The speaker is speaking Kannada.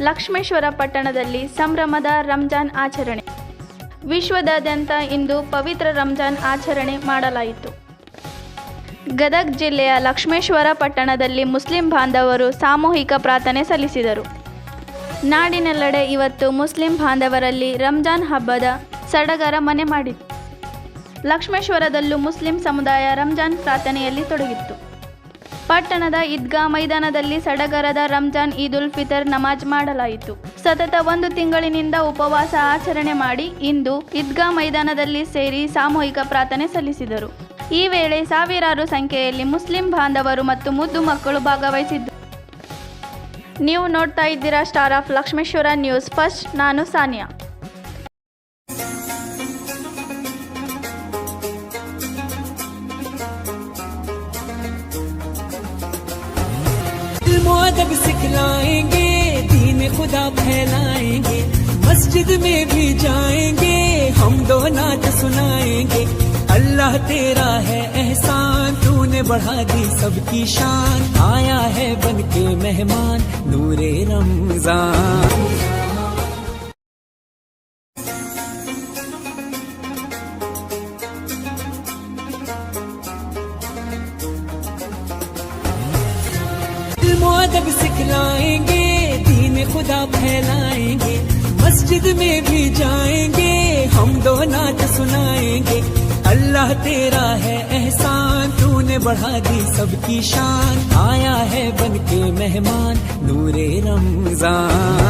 ಲಕ್ಷ್ಮೇಶ್ವರ ಪಟ್ಟಣದಲ್ಲಿ ಸಂಭ್ರಮದ ರಂಜಾನ್ ಆಚರಣೆ. ವಿಶ್ವದಾದ್ಯಂತ ಇಂದು ಪವಿತ್ರ ರಂಜಾನ್ ಆಚರಣೆ ಮಾಡಲಾಯಿತು. ಗದಗ್ ಜಿಲ್ಲೆಯ ಲಕ್ಷ್ಮೇಶ್ವರ ಪಟ್ಟಣದಲ್ಲಿ ಮುಸ್ಲಿಂ ಬಾಂಧವರು ಸಾಮೂಹಿಕ ಪ್ರಾರ್ಥನೆ ಸಲ್ಲಿಸಿದರು. ನಾಡಿನೆಲ್ಲೆಡೆ ಇವತ್ತು ಮುಸ್ಲಿಂ ಬಾಂಧವರಲ್ಲಿ ರಂಜಾನ್ ಹಬ್ಬದ ಸಡಗರ ಮನೆ ಮಾಡಿತ್ತು. ಲಕ್ಷ್ಮೇಶ್ವರದಲ್ಲೂ ಮುಸ್ಲಿಂ ಸಮುದಾಯ ರಂಜಾನ್ ಪ್ರಾರ್ಥನೆಯಲ್ಲಿ ತೊಡಗಿತ್ತು. ಪಟ್ಟಣದ ಈದ್ಗಾ ಮೈದಾನದಲ್ಲಿ ಸಡಗರದ ರಂಜಾನ್ ಈದ್ ಉಲ್ ಫಿತರ್ ನಮಾಜ್ ಮಾಡಲಾಯಿತು. ಸತತ ಒಂದು ತಿಂಗಳಿನಿಂದ ಉಪವಾಸ ಆಚರಣೆ ಮಾಡಿ ಇಂದು ಈದ್ಗಾ ಮೈದಾನದಲ್ಲಿ ಸೇರಿ ಸಾಮೂಹಿಕ ಪ್ರಾರ್ಥನೆ ಸಲ್ಲಿಸಿದರು. ಈ ವೇಳೆ ಸಾವಿರಾರು ಸಂಖ್ಯೆಯಲ್ಲಿ ಮುಸ್ಲಿಂ ಬಾಂಧವರು ಮತ್ತು ಮುದ್ದು ಮಕ್ಕಳು ಭಾಗವಹಿಸಿದ್ದರು ನೀವು ನೋಡ್ತಾ ಇದ್ದೀರಾ star of Lakshmeshwar news. First, ನಾನು ಸಾನಿಯಾ. علم و سکھلائیں گے، دین خدا پھیلائیں گے، مسجد میں بھی جائیں گے، ہم دو نعت سنائیں گے۔ اللہ تیرا ہے احسان، تو نے بڑھا دی سب کی شان۔ آیا ہے بن کے مہمان نور رمضان۔ मुअदब सिखलाएँगे, दीन खुदा फैलाएँगे, मस्जिद में भी जाएँगे, हम दो नाच सुनाएँगे। अल्लाह तेरा है एहसान, तूने बढ़ा दी सबकी शान, आया है बन के मेहमान, नूरे रमज़ान।